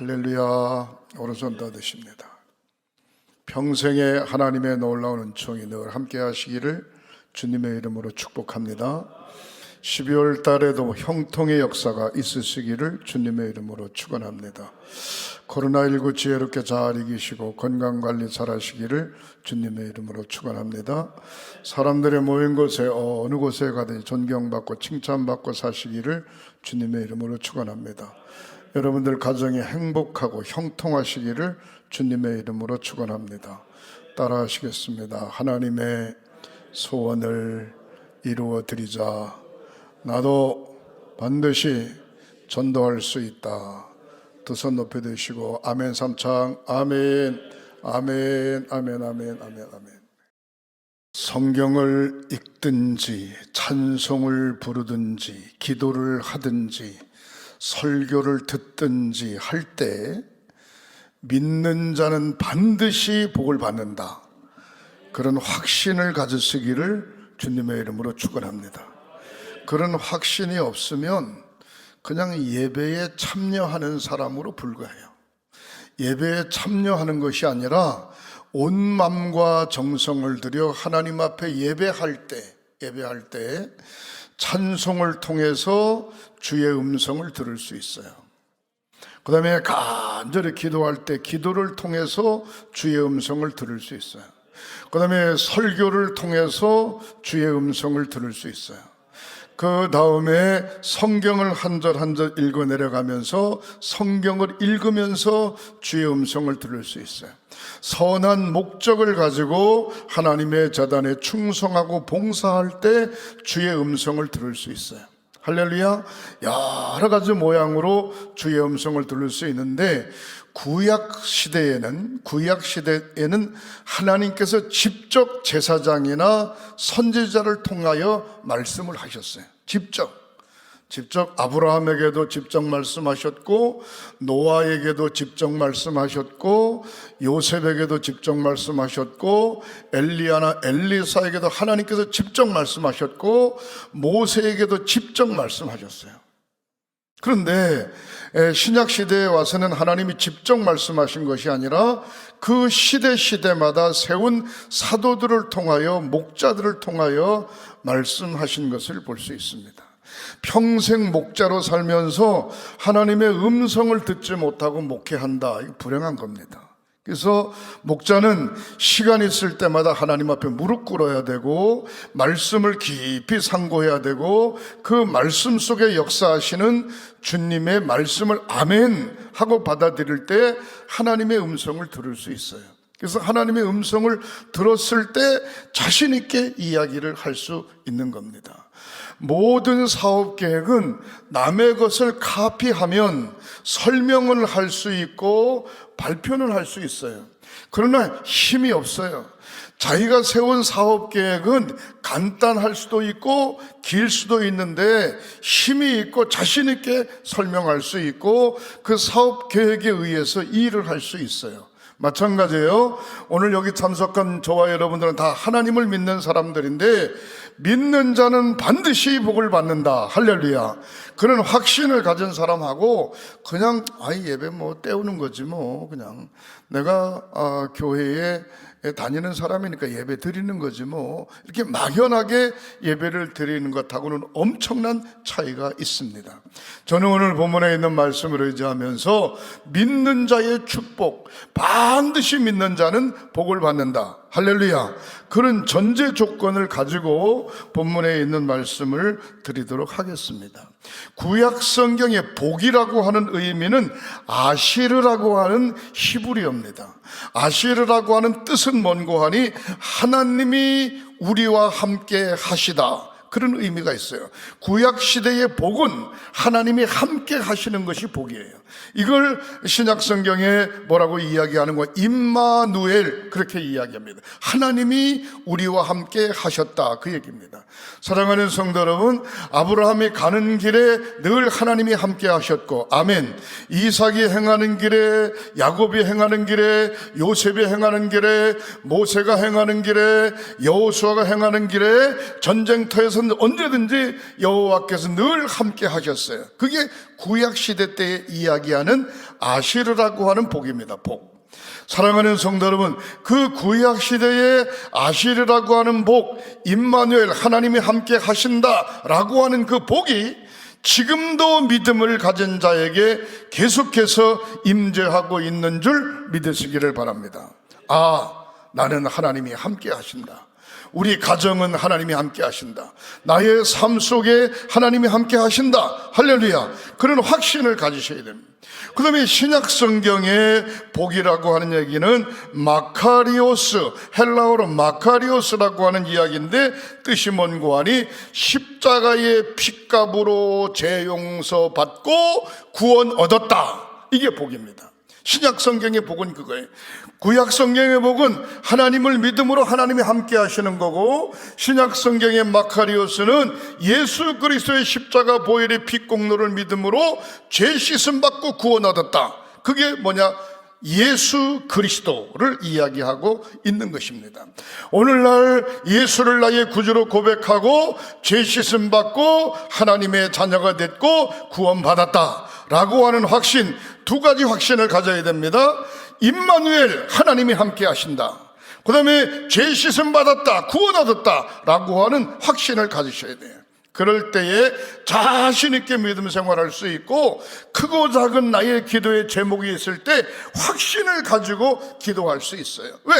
할렐루야 오른손 닫으십니다. 평생에 하나님의 놀라운 은총이 늘 함께 하시기를 주님의 이름으로 축복합니다. 12월 달에도 형통의 역사가 있으시기를 주님의 이름으로 축원합니다. 코로나19 지혜롭게 잘 이기시고 건강관리 잘 하시기를 주님의 이름으로 축원합니다. 사람들의 모인 곳에 어느 곳에 가든지 존경받고 칭찬받고 사시기를 주님의 이름으로 축원합니다. 여러분들 가정이 행복하고 형통하시기를 주님의 이름으로 축원합니다. 따라하시겠습니다. 하나님의 소원을 이루어 드리자. 나도 반드시 전도할 수 있다. 두 손 높여 드시고 아멘 삼창 아멘 아멘 아멘 아멘 아멘 아멘 성경을 읽든지 찬송을 부르든지 기도를 하든지 설교를 듣든지 할 때 믿는 자는 반드시 복을 받는다. 그런 확신을 가지시기를 주님의 이름으로 축원합니다. 그런 확신이 없으면 그냥 예배에 참여하는 사람으로 불과해요. 예배에 참여하는 것이 아니라 온 마음과 정성을 들여 하나님 앞에 예배할 때, 예배할 때 찬송을 통해서 주의 음성을 들을 수 있어요. 그 다음에 간절히 기도할 때 기도를 통해서 주의 음성을 들을 수 있어요. 그 다음에 설교를 통해서 주의 음성을 들을 수 있어요. 그 다음에 성경을 한 절 한 절 읽어 내려가면서 성경을 읽으면서 주의 음성을 들을 수 있어요. 선한 목적을 가지고 하나님의 재단에 충성하고 봉사할 때 주의 음성을 들을 수 있어요. 할렐루야. 여러 가지 모양으로 주의 음성을 들을 수 있는데 구약 시대에는 구약 시대에는 하나님께서 직접 제사장이나 선지자를 통하여 말씀을 하셨어요. 직접 직접 아브라함에게도 직접 말씀하셨고 노아에게도 직접 말씀하셨고 요셉에게도 직접 말씀하셨고 엘리야나 엘리사에게도 하나님께서 직접 말씀하셨고 모세에게도 직접 말씀하셨어요. 그런데 신약 시대에 와서는 하나님이 직접 말씀하신 것이 아니라 그 시대 시대마다 세운 사도들을 통하여 목자들을 통하여 말씀하신 것을 볼 수 있습니다. 평생 목자로 살면서 하나님의 음성을 듣지 못하고 목회한다. 불행한 겁니다. 그래서 목자는 시간 있을 때마다 하나님 앞에 무릎 꿇어야 되고 말씀을 깊이 상고해야 되고 그 말씀 속에 역사하시는 주님의 말씀을 아멘 하고 받아들일 때 하나님의 음성을 들을 수 있어요. 그래서 하나님의 음성을 들었을 때 자신 있게 이야기를 할 수 있는 겁니다. 모든 사업 계획은 남의 것을 카피하면 설명을 할 수 있고 발표는 할 수 있어요. 그러나 힘이 없어요. 자기가 세운 사업 계획은 간단할 수도 있고 길 수도 있는데 힘이 있고 자신 있게 설명할 수 있고 그 사업 계획에 의해서 일을 할 수 있어요. 마찬가지예요. 오늘 여기 참석한 저와 여러분들은 다 하나님을 믿는 사람들인데 믿는 자는 반드시 복을 받는다. 할렐루야. 그런 확신을 가진 사람하고 그냥 아이 예배 뭐 때우는 거지 뭐 그냥 내가 아, 교회에 다니는 사람이니까 예배 드리는 거지 뭐 이렇게 막연하게 예배를 드리는 것하고는 엄청난 차이가 있습니다. 저는 오늘 본문에 있는 말씀을 의지하면서 믿는 자의 축복 반드시 믿는 자는 복을 받는다. 할렐루야. 그런 전제 조건을 가지고 본문에 있는 말씀을 드리도록 하겠습니다. 구약 성경의 복이라고 하는 의미는 아시르라고 하는 히브리어입니다. 아시르라고 하는 뜻은 뭔고 하니 하나님이 우리와 함께 하시다. 그런 의미가 있어요. 구약 시대의 복은 하나님이 함께 하시는 것이 복이에요. 이걸 신약 성경에 뭐라고 이야기하는 거 임마누엘 그렇게 이야기합니다. 하나님이 우리와 함께 하셨다 그 얘기입니다. 사랑하는 성도 여러분, 아브라함이 가는 길에 늘 하나님이 함께 하셨고 아멘. 이삭이 행하는 길에 야곱이 행하는 길에 요셉이 행하는 길에 모세가 행하는 길에 여호수아가 행하는 길에 전쟁터에서 어디든 언제든지 여호와께서 늘 함께 하셨어요. 그게 구약 시대 때 이야기하는 아시르라고 하는 복입니다. 복. 사랑하는 성도 여러분, 그 구약 시대의 아시르라고 하는 복, 임마누엘 하나님이 함께 하신다라고 하는 그 복이 지금도 믿음을 가진 자에게 계속해서 임재하고 있는 줄 믿으시기를 바랍니다. 아, 나는 하나님이 함께 하신다. 우리 가정은 하나님이 함께 하신다. 나의 삶 속에 하나님이 함께 하신다. 할렐루야. 그런 확신을 가지셔야 됩니다. 그 다음에 신약 성경의 복이라고 하는 얘기는 마카리오스, 헬라어로 마카리오스라고 하는 이야기인데 뜻이 뭔 고 하니 십자가의 핏값으로 재용서 받고 구원 얻었다. 이게 복입니다. 신약 성경의 복은 그거예요. 구약 성경의 복은 하나님을 믿음으로 하나님이 함께 하시는 거고 신약 성경의 마카리오스는 예수 그리스도의 십자가 보혈의 피 공로를 믿음으로 죄 씻음 받고 구원 얻었다. 그게 뭐냐? 예수 그리스도를 이야기하고 있는 것입니다. 오늘날 예수를 나의 구주로 고백하고 죄 씻음 받고 하나님의 자녀가 됐고 구원받았다. 라고 하는 확신, 두 가지 확신을 가져야 됩니다. 임마누엘, 하나님이 함께 하신다. 그 다음에 죄 씻음 받았다, 구원 얻었다. 라고 하는 확신을 가지셔야 돼요. 그럴 때에 자신있게 믿음 생활할 수 있고 크고 작은 나의 기도의 제목이 있을 때 확신을 가지고 기도할 수 있어요. 왜?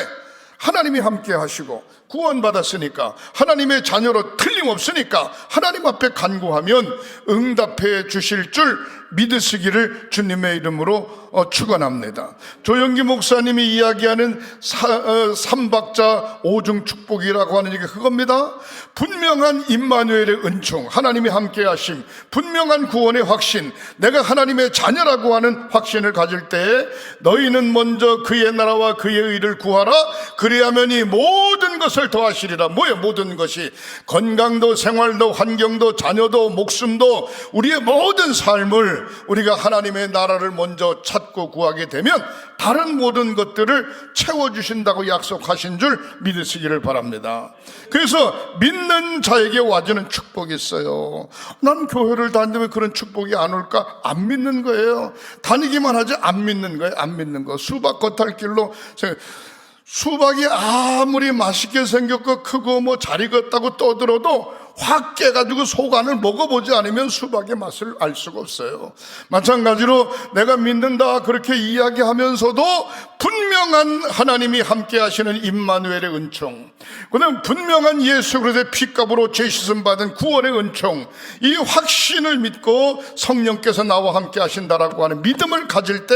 하나님이 함께 하시고 구원받았으니까 하나님의 자녀로 틀림없으니까 하나님 앞에 간구하면 응답해 주실 줄 믿으시기를 주님의 이름으로 어, 축원합니다. 조영기 목사님이 이야기하는 사, 어, 삼박자 오중 축복이라고 하는 얘기 그겁니다. 분명한 임마누엘의 은총, 하나님이 함께 하심, 분명한 구원의 확신, 내가 하나님의 자녀라고 하는 확신을 가질 때 너희는 먼저 그의 나라와 그의 의를 구하라. 그리하면 이 모든 것을 더하시리라. 뭐예요? 모든 것이 건강도 생활도 환경도 자녀도 목숨도 우리의 모든 삶을 우리가 하나님의 나라를 먼저 찾고 구하게 되면 다른 모든 것들을 채워주신다고 약속하신 줄 믿으시기를 바랍니다. 그래서 믿는 자에게 와주는 축복이 있어요. 난 교회를 다니는데 왜 그런 축복이 안 올까? 안 믿는 거예요. 다니기만 하지 안 믿는 거예요. 안 믿는 거. 수박 겉탈 길로 수박이 아무리 맛있게 생겼고 크고 뭐 잘 익었다고 떠들어도 확 깨가지고 속 안을 먹어보지 않으면 수박의 맛을 알 수가 없어요. 마찬가지로 내가 믿는다 그렇게 이야기하면서도 분명한 하나님이 함께 하시는 임마누엘의 은총, 그다음 분명한 예수 그리스도의 피값으로 죄시씀 받은 구원의 은총, 이 확신을 믿고 성령께서 나와 함께 하신다라고 하는 믿음을 가질 때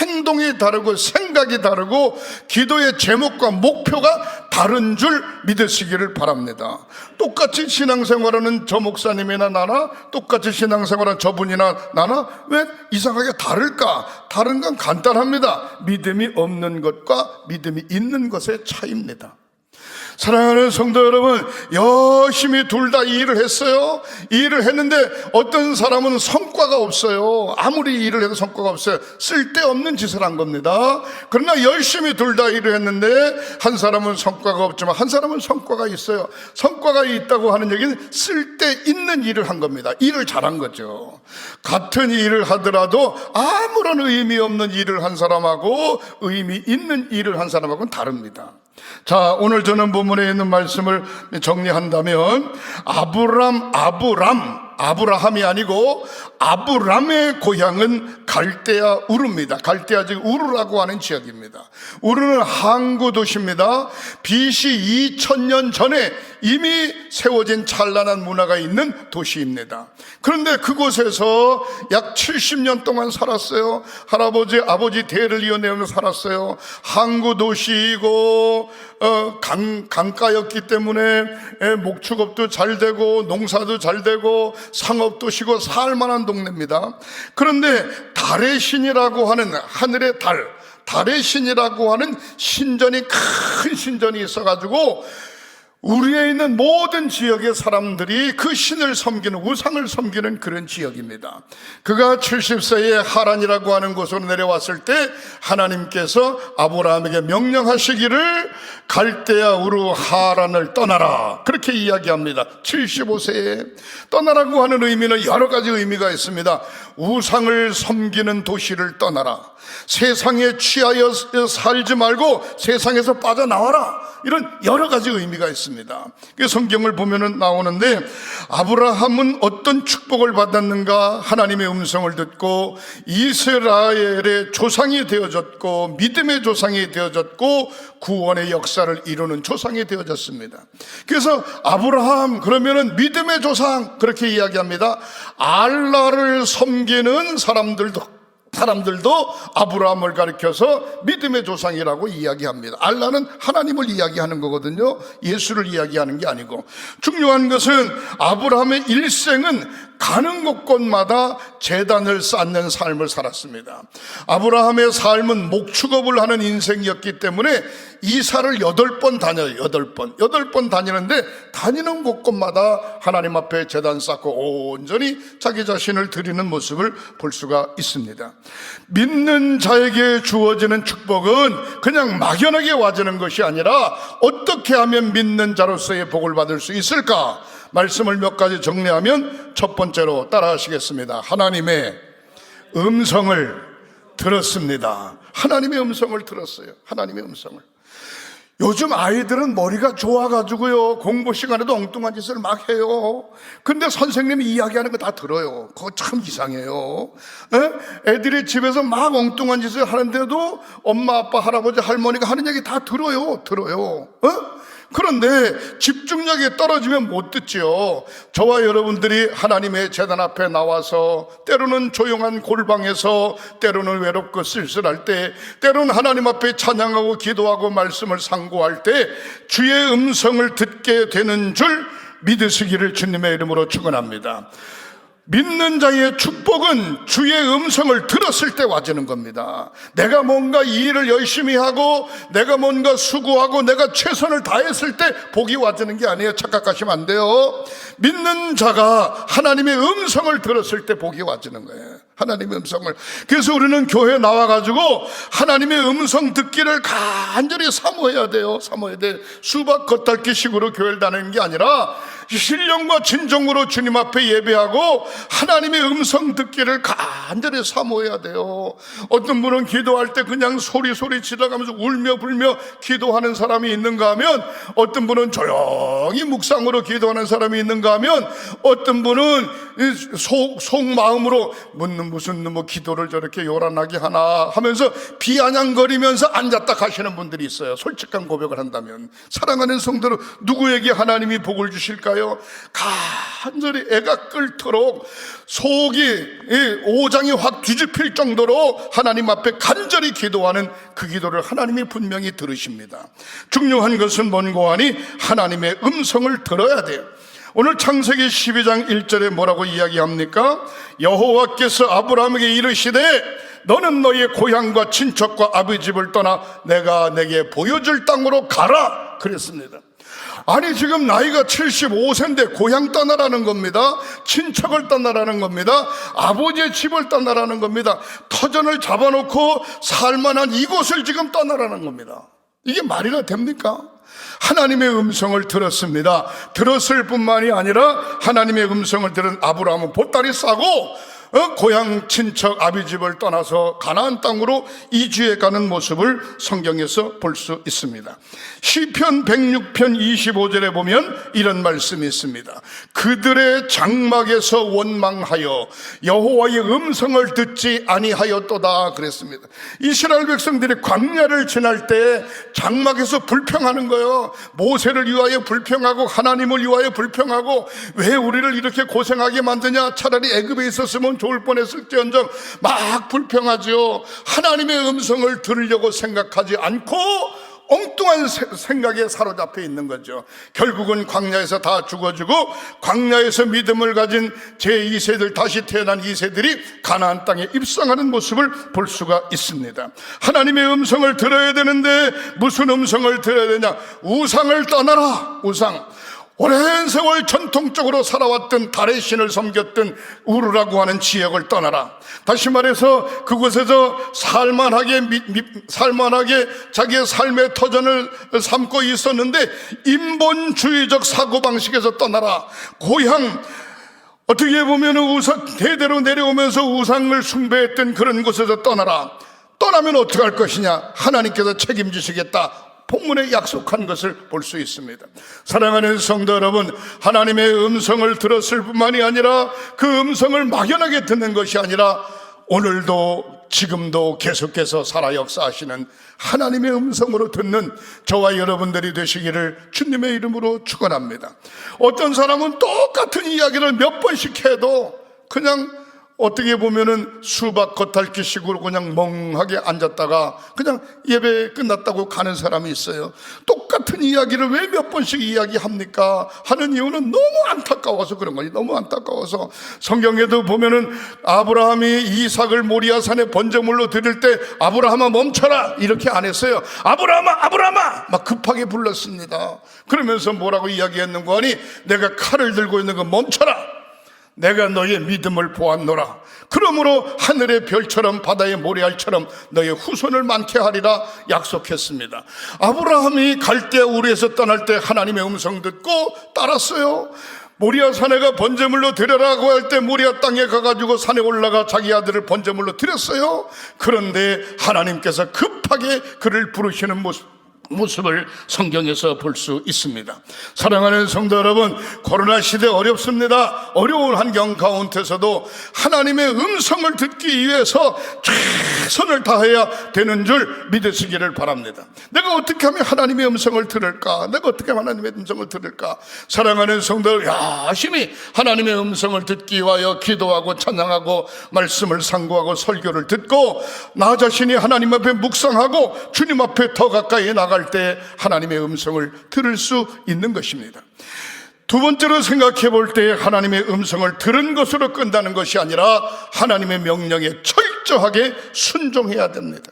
행동이 다르고 생각이 다르고 기도의 제목과 목표가 다른 줄 믿으시기를 바랍니다. 똑같이 신앙생활하는 저 목사님이나 나나 똑같이 신앙생활하는 저분이나 나나 왜 이상하게 다를까? 다른 건 간단합니다. 믿음이 없는 것과 믿음이 있는 것의 차이입니다. 사랑하는 성도 여러분, 열심히 둘 다 일을 했어요. 일을 했는데 어떤 사람은 성과가 없어요. 아무리 일을 해도 성과가 없어요. 쓸데없는 짓을 한 겁니다. 그러나 열심히 둘 다 일을 했는데 한 사람은 성과가 없지만 한 사람은 성과가 있어요. 성과가 있다고 하는 얘기는 쓸데있는 일을 한 겁니다. 일을 잘한 거죠. 같은 일을 하더라도 아무런 의미 없는 일을 한 사람하고 의미 있는 일을 한 사람하고는 다릅니다. 자, 오늘 저는 본문에 있는 말씀을 정리한다면 아브람, 아브람, 아브라함이 아니고 아브람의 고향은 갈대아 우르입니다. 갈대아 즉 우르라고 하는 지역입니다. 우르는 항구 도시입니다. BC 2000년 전에 이미 세워진 찬란한 문화가 있는 도시입니다. 그런데 그곳에서 약 70년 동안 살았어요. 할아버지, 아버지 대를 이어내며 살았어요. 항구 도시이고 어, 강, 강가였기 때문에 에, 목축업도 잘 되고 농사도 잘 되고 상업도 시고 살만한 동네입니다. 그런데 달의 신이라고 하는 하늘의 달, 달의 신이라고 하는 신전이 큰 신전이 있어가지고 우리에 있는 모든 지역의 사람들이 그 신을 섬기는 우상을 섬기는 그런 지역입니다. 그가 70세에 하란이라고 하는 곳으로 내려왔을 때 하나님께서 아브라함에게 명령하시기를 갈대아 우르 하란을 떠나라 그렇게 이야기합니다. 75세에 떠나라고 하는 의미는 여러 가지 의미가 있습니다. 우상을 섬기는 도시를 떠나라. 세상에 취하여 살지 말고 세상에서 빠져나와라. 이런 여러 가지 의미가 있습니다. 그 성경을 보면은 나오는데 아브라함은 어떤 축복을 받았는가? 하나님의 음성을 듣고 이스라엘의 조상이 되어졌고 믿음의 조상이 되어졌고 구원의 역사를 이루는 조상이 되어졌습니다. 그래서 아브라함 그러면은 믿음의 조상 그렇게 이야기합니다. 알라를 섬기는 사람들도 사람들도 아브라함을 가리켜서 믿음의 조상이라고 이야기합니다. 알라는 하나님을 이야기하는 거거든요. 예수를 이야기하는 게 아니고. 중요한 것은 아브라함의 일생은 가는 곳곳마다 재단을 쌓는 삶을 살았습니다. 아브라함의 삶은 목축업을 하는 인생이었기 때문에 이사를 여덟 번 다녀요. 여덟 번. 여덟 번 다니는데 다니는 곳곳마다 하나님 앞에 재단 쌓고 온전히 자기 자신을 드리는 모습을 볼 수가 있습니다. 믿는 자에게 주어지는 축복은 그냥 막연하게 와지는 것이 아니라 어떻게 하면 믿는 자로서의 복을 받을 수 있을까? 말씀을 몇 가지 정리하면 첫 번째로 따라 하시겠습니다. 하나님의 음성을 들었습니다. 하나님의 음성을 들었어요. 하나님의 음성을. 요즘 아이들은 머리가 좋아가지고요. 공부 시간에도 엉뚱한 짓을 막 해요. 근데 선생님이 이야기하는 거 다 들어요. 그거 참 이상해요. 에? 애들이 집에서 막 엉뚱한 짓을 하는데도 엄마, 아빠, 할아버지, 할머니가 하는 얘기 다 들어요. 들어요. 어? 그런데 집중력이 떨어지면 못 듣지요. 저와 여러분들이 하나님의 재단 앞에 나와서 때로는 조용한 골방에서 때로는 외롭고 쓸쓸할 때 때로는 하나님 앞에 찬양하고 기도하고 말씀을 상고할 때 주의 음성을 듣게 되는 줄 믿으시기를 주님의 이름으로 축원합니다. 믿는 자의 축복은 주의 음성을 들었을 때 와지는 겁니다. 내가 뭔가 이 일을 열심히 하고 내가 뭔가 수고하고 내가 최선을 다했을 때 복이 와지는 게 아니에요. 착각하시면 안 돼요. 믿는 자가 하나님의 음성을 들었을 때 복이 와지는 거예요. 하나님의 음성을. 그래서 우리는 교회 나와가지고 하나님의 음성 듣기를 간절히 사모해야 돼요. 사모해야 돼. 수박 겉핥기 식으로 교회를 다니는 게 아니라 신령과 진정으로 주님 앞에 예배하고 하나님의 음성 듣기를 간절히 사모해야 돼요. 어떤 분은 기도할 때 그냥 소리 소리 지나가면서 울며 불며 기도하는 사람이 있는가 하면 어떤 분은 조용히 묵상으로 기도하는 사람이 있는가 하면 어떤 분은 속, 속 마음으로 묻는 무슨 뭐 기도를 저렇게 요란하게 하나 하면서 비아냥거리면서 앉았다 가시는 분들이 있어요. 솔직한 고백을 한다면 사랑하는 성도로 누구에게 하나님이 복을 주실까요? 간절히 애가 끓도록 속이 이 오장이 확 뒤집힐 정도로 하나님 앞에 간절히 기도하는 그 기도를 하나님이 분명히 들으십니다. 중요한 것은 뭔고 하니 하나님의 음성을 들어야 돼요. 오늘 창세기 12장 1절에 뭐라고 이야기합니까? 여호와께서 아브라함에게 이르시되 너는 너의 고향과 친척과 아버지 집을 떠나 내가 내게 보여줄 땅으로 가라 그랬습니다. 아니 지금 나이가 75세인데 고향 떠나라는 겁니다. 친척을 떠나라는 겁니다. 아버지의 집을 떠나라는 겁니다. 터전을 잡아놓고 살만한 이곳을 지금 떠나라는 겁니다. 이게 말이나 됩니까? 하나님의 음성을 들었습니다. 들었을 뿐만이 아니라 하나님의 음성을 들은 아브라함은 보따리 싸고 어? 고향 친척 아비집을 떠나서 가나안 땅으로 이주해 가는 모습을 성경에서 볼 수 있습니다. 시편 106편 25절에 보면 이런 말씀이 있습니다. 그들의 장막에서 원망하여 여호와의 음성을 듣지 아니하였도다 그랬습니다. 이스라엘 백성들이 광야를 지날 때 장막에서 불평하는 거예요. 모세를 위하여 불평하고 하나님을 위하여 불평하고 왜 우리를 이렇게 고생하게 만드냐? 차라리 애굽에 있었으면 좋을 뻔했을지언정 막 불평하지요. 하나님의 음성을 들으려고 생각하지 않고 엉뚱한 세- 생각에 사로잡혀 있는 거죠. 결국은 광야에서 다 죽어주고 광야에서 믿음을 가진 제2세들 다시 태어난 2세들이 가나안 땅에 입성하는 모습을 볼 수가 있습니다. 하나님의 음성을 들어야 되는데 무슨 음성을 들어야 되냐? 우상을 떠나라. 우상. 오랜 세월 전통적으로 살아왔던 달의 신을 섬겼던 우르라고 하는 지역을 떠나라. 다시 말해서 그곳에서 살만하게 살만하게 자기의 삶의 터전을 삼고 있었는데 인본주의적 사고 방식에서 떠나라. 고향 어떻게 보면 우상 대대로 내려오면서 우상을 숭배했던 그런 곳에서 떠나라. 떠나면 어떻게 할 것이냐? 하나님께서 책임지시겠다. 본문에 약속한 것을 볼 수 있습니다. 사랑하는 성도 여러분, 하나님의 음성을 들었을 뿐만이 아니라 그 음성을 막연하게 듣는 것이 아니라 오늘도 지금도 계속해서 살아 역사하시는 하나님의 음성으로 듣는 저와 여러분들이 되시기를 주님의 이름으로 축원합니다. 어떤 사람은 똑같은 이야기를 몇 번씩 해도 그냥 어떻게 보면은 수박 겉핥기식으로 그냥 멍하게 앉았다가 그냥 예배 끝났다고 가는 사람이 있어요. 똑같은 이야기를 왜 몇 번씩 이야기합니까? 하는 이유는 너무 안타까워서 그런 거지. 너무 안타까워서 성경에도 보면은 아브라함이 이삭을 모리아산에 번제물로 드릴 때 아브라함아 멈춰라 이렇게 안 했어요. 아브라함아 아브라함아 막 급하게 불렀습니다. 그러면서 뭐라고 이야기했는고 하니 내가 칼을 들고 있는 거 멈춰라. 내가 너의 믿음을 보았노라. 그러므로 하늘의 별처럼 바다의 모래알처럼 너의 후손을 많게 하리라 약속했습니다. 아브라함이 갈대 우리에서 떠날 때 하나님의 음성 듣고 따랐어요. 모리아 산에가 번제물로 드려라고 할 때 모리아 땅에 가가지고 산에 올라가 자기 아들을 번제물로 드렸어요. 그런데 하나님께서 급하게 그를 부르시는 모습. 모습을 성경에서 볼 수 있습니다. 사랑하는 성도 여러분, 코로나 시대 어렵습니다. 어려운 환경 가운데서도 하나님의 음성을 듣기 위해서 최선을 다해야 되는 줄 믿으시기를 바랍니다. 내가 어떻게 하면 하나님의 음성을 들을까? 내가 어떻게 하면 하나님의 음성을 들을까? 사랑하는 성도 열심히 하나님의 음성을 듣기 위하여 기도하고 찬양하고 말씀을 상고하고 설교를 듣고 나 자신이 하나님 앞에 묵상하고 주님 앞에 더 가까이 나갈 때 하나님의 음성을 들을 수 있는 것입니다. 두 번째로 생각해 볼 때 하나님의 음성을 들은 것으로 끝나는 것이 아니라 하나님의 명령에 철저하게 순종해야 됩니다.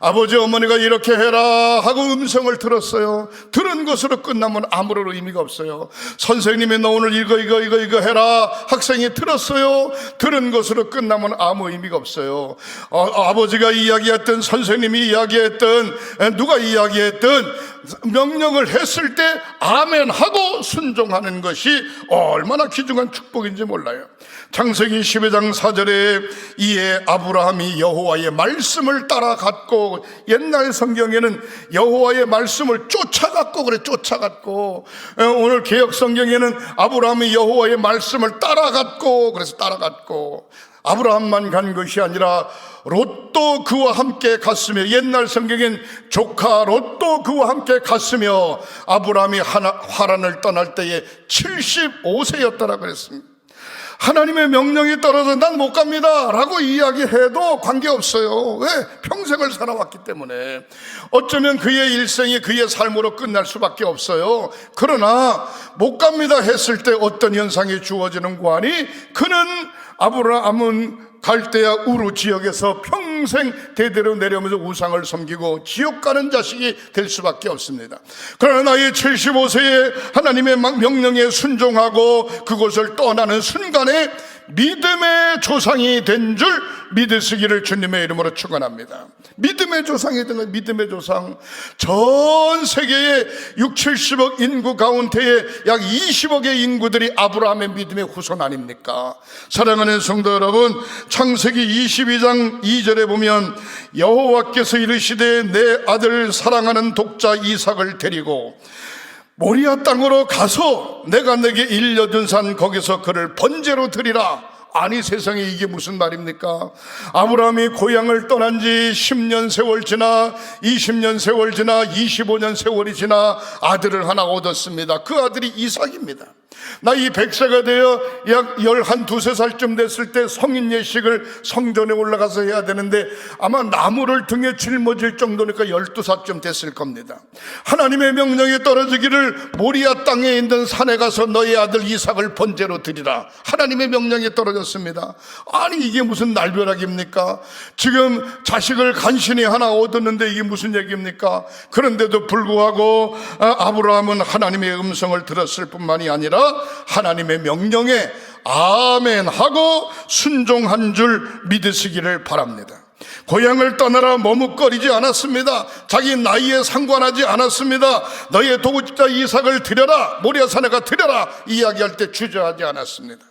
아버지 어머니가 이렇게 해라 하고 음성을 들었어요. 들은 것으로 끝나면 아무런 의미가 없어요. 선생님이 너 오늘 이거 이거 이거 이거 해라 학생이 들었어요. 들은 것으로 끝나면 아무 의미가 없어요. 어, 아버지가 이야기했던 선생님이 이야기했던 에, 누가 이야기했던 명령을 했을 때 아멘 하고 순종하는 것이 얼마나 귀중한 축복인지 몰라요. 창세기 12장 4절에 이에 아브라함이 여호와의 말씀을 따라갔고 옛날 성경에는 여호와의 말씀을 쫓아갔고 그래 쫓아갔고 에, 오늘 개혁 성경에는 아브라함이 여호와의 말씀을 따라갔고 그래서 따라갔고 아브라함만 간 것이 아니라 롯도 그와 함께 갔으며 옛날 성경엔 조카 롯도 그와 함께 갔으며 아브라함이 하나, 화란을 떠날 때에 75세였다라 그랬습니다. 하나님의 명령이 떨어져 난못 갑니다 라고 이야기해도 관계없어요. 왜? 평생을 살아왔기 때문에. 어쩌면 그의 일생이 그의 삶으로 끝날 수밖에 없어요. 그러나 못 갑니다 했을 때 어떤 현상이 주어지는 거아니 그는 아브라함은 갈대아 우루 지역에서 평생 대대로 내려오면서 우상을 섬기고 지옥 가는 자식이 될 수밖에 없습니다. 그러나 나이 75세에 하나님의 명령에 순종하고 그곳을 떠나는 순간에 믿음의 조상이 된 줄 믿으시기를 주님의 이름으로 축원합니다. 믿음의 조상이 된 건 믿음의 조상. 전 세계의 6, 70억 인구 가운데에 약 20억의 인구들이 아브라함의 믿음의 후손 아닙니까? 사랑하는 성도 여러분, 창세기 22장 2절에 보면 여호와께서 이르시되 내 아들 사랑하는 독자 이삭을 데리고 모리아 땅으로 가서 내가 내게 일려준 산 거기서 그를 번제로 드리라. 아니 세상에 이게 무슨 말입니까? 아브라함이 고향을 떠난 지 10년 세월 지나 20년 세월 지나 25년 세월이 지나 아들을 하나 얻었습니다. 그 아들이 이삭입니다. 나이 100세가 되어 약 열한 두세 살쯤 됐을 때 성인 예식을 성전에 올라가서 해야 되는데 아마 나무를 등에 짊어질 정도니까 12살쯤 됐을 겁니다. 하나님의 명령에 떨어지기를 모리아 땅에 있는 산에 가서 너희 아들 이삭을 번제로 드리라. 하나님의 명령에 떨어졌습니다. 아니 이게 무슨 날벼락입니까? 지금 자식을 간신히 하나 얻었는데 이게 무슨 얘기입니까? 그런데도 불구하고 아, 아브라함은 하나님의 음성을 들었을 뿐만이 아니라 하나님의 명령에 아멘 하고 순종한 줄 믿으시기를 바랍니다. 고향을 떠나라 머뭇거리지 않았습니다. 자기 나이에 상관하지 않았습니다. 너의 도구자 이삭을 드려라 모리아산에가 드려라 이야기할 때 주저하지 않았습니다.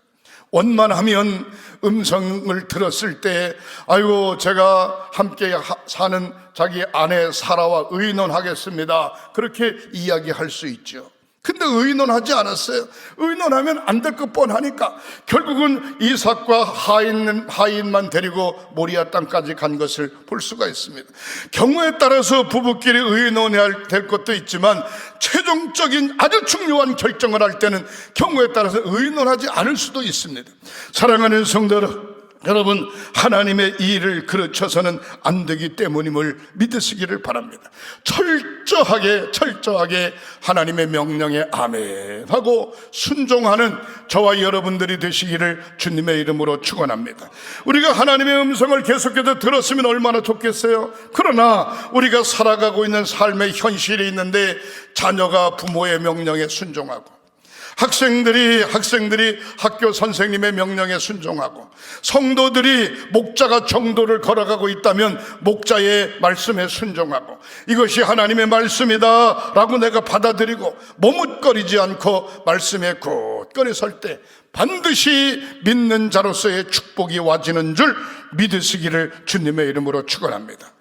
원만하면 음성을 들었을 때 아이고 제가 함께 하- 사는 자기 아내 사라와 의논하겠습니다. 그렇게 이야기할 수 있죠. 근데 의논하지 않았어요. 의논하면 안 될 것 뻔하니까 결국은 이삭과 하인, 하인만 데리고 모리아 땅까지 간 것을 볼 수가 있습니다. 경우에 따라서 부부끼리 의논해야 될 것도 있지만 최종적인 아주 중요한 결정을 할 때는 경우에 따라서 의논하지 않을 수도 있습니다. 사랑하는 성도 여러분, 여러분 하나님의 일을 그르쳐서는 안 되기 때문임을 믿으시기를 바랍니다. 철저하게 철저하게 하나님의 명령에 아멘 하고 순종하는 저와 여러분들이 되시기를 주님의 이름으로 축원합니다. 우리가 하나님의 음성을 계속해서 들었으면 얼마나 좋겠어요. 그러나 우리가 살아가고 있는 삶의 현실이 있는데 자녀가 부모의 명령에 순종하고 학생들이 학생들이 학교 선생님의 명령에 순종하고 성도들이 목자가 정도를 걸어가고 있다면 목자의 말씀에 순종하고 이것이 하나님의 말씀이다라고 내가 받아들이고 머뭇거리지 않고 말씀에 굳건히 설 때 반드시 믿는 자로서의 축복이 와지는 줄 믿으시기를 주님의 이름으로 축원합니다.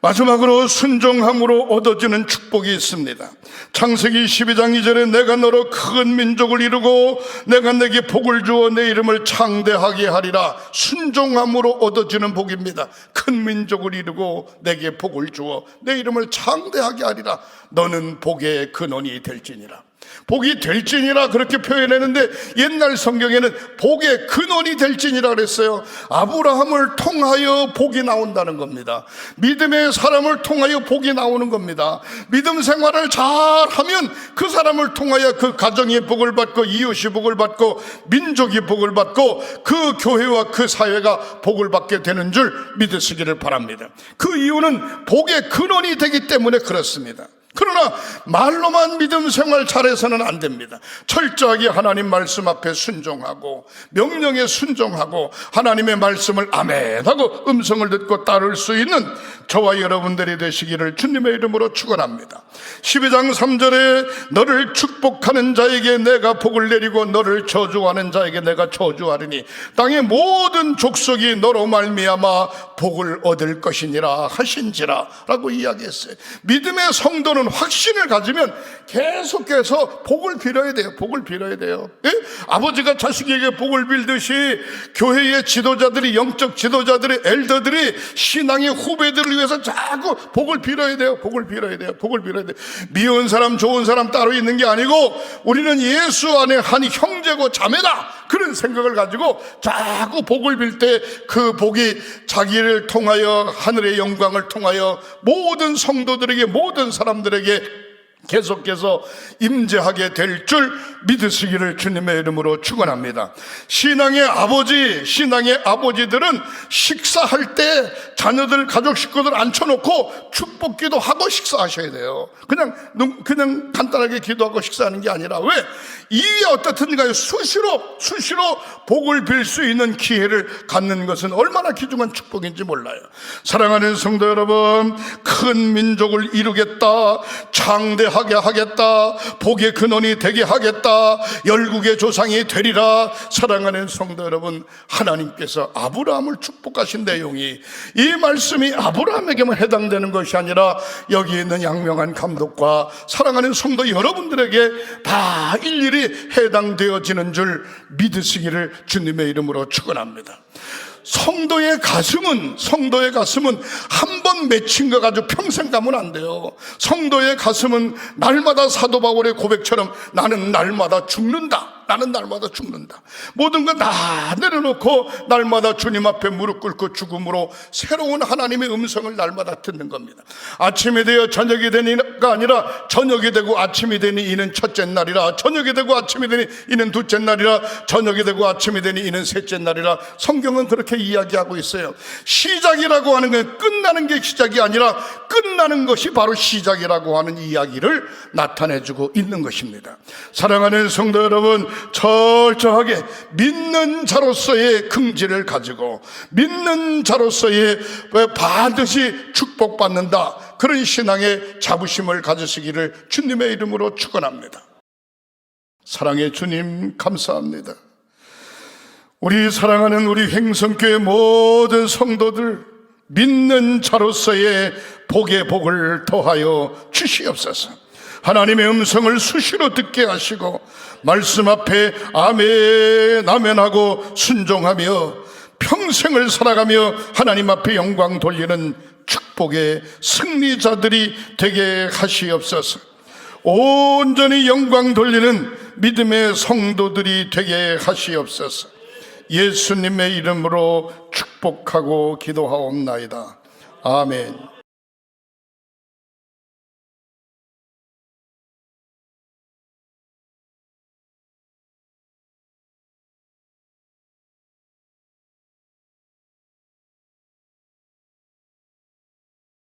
마지막으로 순종함으로 얻어지는 축복이 있습니다. 창세기 12장 2절에 내가 너로 큰 민족을 이루고 내가 내게 복을 주어 내 이름을 창대하게 하리라. 순종함으로 얻어지는 복입니다. 큰 민족을 이루고 내게 복을 주어 내 이름을 창대하게 하리라. 너는 복의 근원이 될지니라. 복이 될지니라 그렇게 표현했는데 옛날 성경에는 복의 근원이 될지니라 그랬어요. 아브라함을 통하여 복이 나온다는 겁니다. 믿음의 사람을 통하여 복이 나오는 겁니다. 믿음 생활을 잘 하면 그 사람을 통하여 그 가정의 복을 받고 이웃이 복을 받고 민족이 복을 받고 그 교회와 그 사회가 복을 받게 되는 줄 믿으시기를 바랍니다. 그 이유는 복의 근원이 되기 때문에 그렇습니다. 그러나 말로만 믿음 생활 잘해서는 안 됩니다. 철저하게 하나님 말씀 앞에 순종하고 명령에 순종하고 하나님의 말씀을 아멘 하고 음성을 듣고 따를 수 있는 저와 여러분들이 되시기를 주님의 이름으로 축원합니다. 12장 3절에 너를 축복하는 자에게 내가 복을 내리고 너를 저주하는 자에게 내가 저주하리니 땅의 모든 족속이 너로 말미암아 복을 얻을 것이니라 하신지라라고 이야기했어요. 믿음의 성도는 확신을 가지면 계속해서 복을 빌어야 돼요. 복을 빌어야 돼요. 예? 아버지가 자식에게 복을 빌듯이 교회의 지도자들이 영적 지도자들이 엘더들이 신앙의 후배들을 위해서 자꾸 복을 빌어야 돼요. 복을 빌어야 돼요. 복을 빌어야 돼요. 미운 사람 좋은 사람 따로 있는 게 아니고 우리는 예수 안에 한 형제고 자매다. 그런 생각을 가지고 자꾸 복을 빌 때 그 복이 자기를 통하여 하늘의 영광을 통하여 모든 성도들에게 모든 사람들에게 계속해서 임재하게 될 줄 믿으시기를 주님의 이름으로 축원합니다. 신앙의 아버지, 신앙의 아버지들은 식사할 때 자녀들, 가족 식구들 앉혀놓고 축복기도 하고 식사하셔야 돼요. 그냥 눈- 그냥 간단하게 기도하고 식사하는 게 아니라 왜 이게 어떻든가요 수시로 수시로 복을 빌 수 있는 기회를 갖는 것은 얼마나 귀중한 축복인지 몰라요. 사랑하는 성도 여러분, 큰 민족을 이루겠다, 창대하게 하겠다, 복의 근원이 되게 하겠다, 열국의 조상이 되리라. 사랑하는 성도 여러분, 하나님께서 아브라함을 축복하신 내용이 이 말씀이 아브라함에게만 해당되는 것이 아니라 여기 있는 양명한 감독과 사랑하는 성도 여러분들에게 다 일일이 해당되어지는 줄 믿으시기를 주님의 이름으로 축원합니다. 성도의 가슴은 성도의 가슴은 한 번 맺힌 거 가지고 평생 가면 안 돼요. 성도의 가슴은 날마다 사도 바울의 고백처럼 나는 날마다 죽는다. 나는 날마다 죽는다. 모든 거다 내려놓고 날마다 주님 앞에 무릎 꿇고 죽음으로 새로운 하나님의 음성을 날마다 듣는 겁니다. 아침이 되어 저녁이 되니가 아니라 저녁이 되고 아침이 되니 이는 첫째 날이라 저녁이 되고 아침이 되니 이는 둘째 날이라 저녁이 되고 아침이 되니 이는 셋째 날이라 성경은 그렇게 이야기하고 있어요. 시작이라고 하는 건 끝나는 게 시작이 아니라 끝나는 것이 바로 시작이라고 하는 이야기를 나타내주고 있는 것입니다. 사랑하는 성도 여러분, 철저하게 믿는 자로서의 긍지를 가지고 믿는 자로서의 반드시 축복받는다. 그런 신앙의 자부심을 가지시기를 주님의 이름으로 축원합니다. 사랑의 주님 감사합니다. 우리 사랑하는 우리 횡성교회 모든 성도들 믿는 자로서의 복의 복을 더하여 주시옵소서. 하나님의 음성을 수시로 듣게 하시고 말씀 앞에 아멘 아멘하고 순종하며 평생을 살아가며 하나님 앞에 영광 돌리는 축복의 승리자들이 되게 하시옵소서. 온전히 영광 돌리는 믿음의 성도들이 되게 하시옵소서. 예수님의 이름으로 축복하고 기도하옵나이다. 아멘.